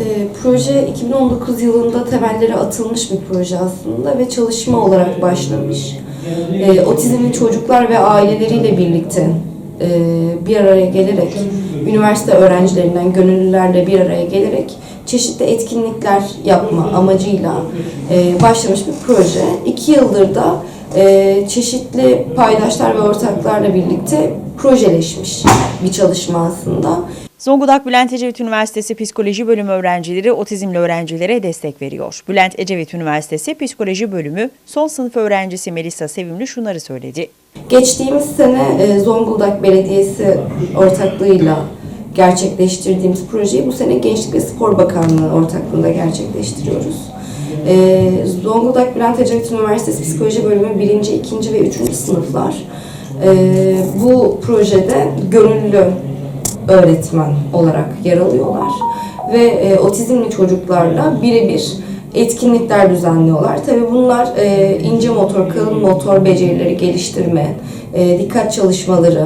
E, proje 2019 yılında temelleri atılmış bir proje aslında ve çalışma olarak başlamış. E, otizmli çocuklar ve aileleriyle birlikte e, bir araya gelerek, üniversite öğrencilerinden, gönüllülerle bir araya gelerek çeşitli etkinlikler yapma amacıyla e, başlamış bir proje. İki yıldır da e, çeşitli paydaşlar ve ortaklarla birlikte projeleşmiş bir çalışma aslında. Zonguldak Bülent Ecevit Üniversitesi Psikoloji Bölümü öğrencileri otizmli öğrencilere destek veriyor. Bülent Ecevit Üniversitesi Psikoloji Bölümü son sınıf öğrencisi Melisa Sevimli şunları söyledi. Geçtiğimiz sene e, Zonguldak Belediyesi ortaklığıyla gerçekleştirdiğimiz projeyi bu sene Gençlik ve Spor Bakanlığı ortaklığında gerçekleştiriyoruz. E, Zonguldak Bülent Ecevit Üniversitesi Psikoloji Bölümü 1. 2. ve 3. sınıflar e, bu projede gönüllü öğretmen olarak yer alıyorlar ve e, otizmli çocuklarla birebir etkinlikler düzenliyorlar. Tabii bunlar e, ince motor, kalın motor becerileri geliştirme, e, dikkat çalışmaları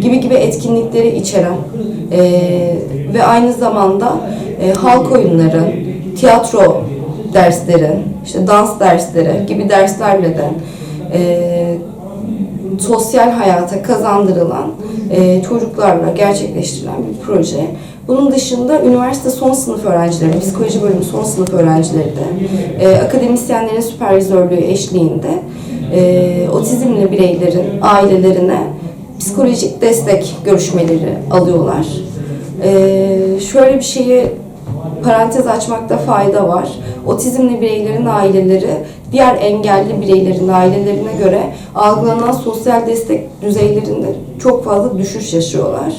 gibi gibi etkinlikleri içeren e, ve aynı zamanda e, halk oyunları, tiyatro dersleri, işte dans dersleri gibi derslerle de e, sosyal hayata kazandırılan e, çocuklarla gerçekleştirilen bir proje. Bunun dışında üniversite son sınıf öğrencileri, psikoloji bölümü son sınıf öğrencileri de e, akademisyenlerin süpervizörlüğü eşliğinde e, otizmli bireylerin ailelerine psikolojik destek görüşmeleri alıyorlar. E, şöyle bir şeyi parantez açmakta fayda var. Otizmli bireylerin aileleri diğer engelli bireylerin ailelerine göre algılanan sosyal destek düzeylerinde çok fazla düşüş yaşıyorlar.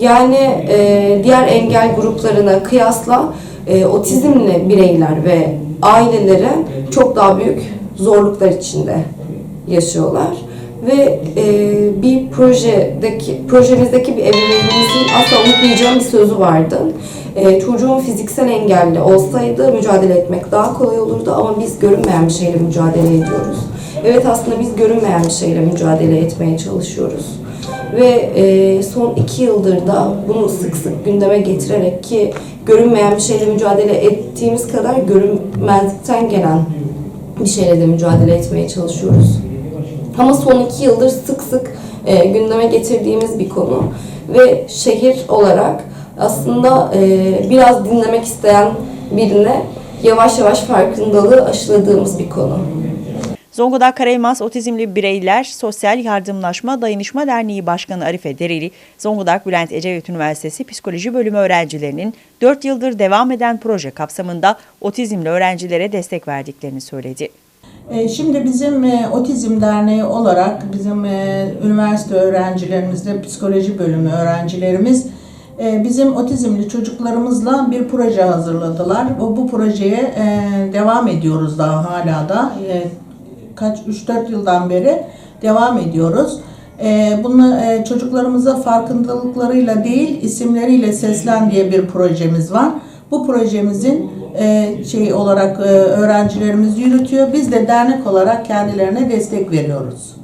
Yani e, diğer engel gruplarına kıyasla e, otizmli bireyler ve aileleri çok daha büyük zorluklar içinde yaşıyorlar ve e, bir projedeki projemizdeki bir ebeveynimizin asla unutmayacağım bir sözü vardı. E, çocuğun fiziksel engelli olsaydı mücadele etmek daha kolay olurdu ama biz görünmeyen bir şeyle mücadele ediyoruz. Evet aslında biz görünmeyen bir şeyle mücadele etmeye çalışıyoruz. Ve e, son iki yıldır da bunu sık sık gündeme getirerek ki görünmeyen bir şeyle mücadele ettiğimiz kadar görünmezlikten gelen bir şeyle de mücadele etmeye çalışıyoruz. Ama son iki yıldır sık sık e, gündeme getirdiğimiz bir konu ve şehir olarak aslında e, biraz dinlemek isteyen birine yavaş yavaş farkındalığı aşıladığımız bir konu. Zonguldak Karayelmaz Otizmli Bireyler Sosyal Yardımlaşma Dayanışma Derneği Başkanı Arife Dereli, Zonguldak Bülent Ecevit Üniversitesi Psikoloji Bölümü öğrencilerinin 4 yıldır devam eden proje kapsamında otizmli öğrencilere destek verdiklerini söyledi. E, Şimdi bizim e, Otizm Derneği olarak bizim e, üniversite öğrencilerimizle psikoloji bölümü öğrencilerimiz bizim otizmli çocuklarımızla bir proje hazırladılar. Bu, projeye devam ediyoruz daha hala da. Kaç 3-4 yıldan beri devam ediyoruz. Bunu çocuklarımıza farkındalıklarıyla değil isimleriyle seslen diye bir projemiz var. Bu projemizin e, şey olarak e, öğrencilerimiz yürütüyor. Biz de dernek olarak kendilerine destek veriyoruz.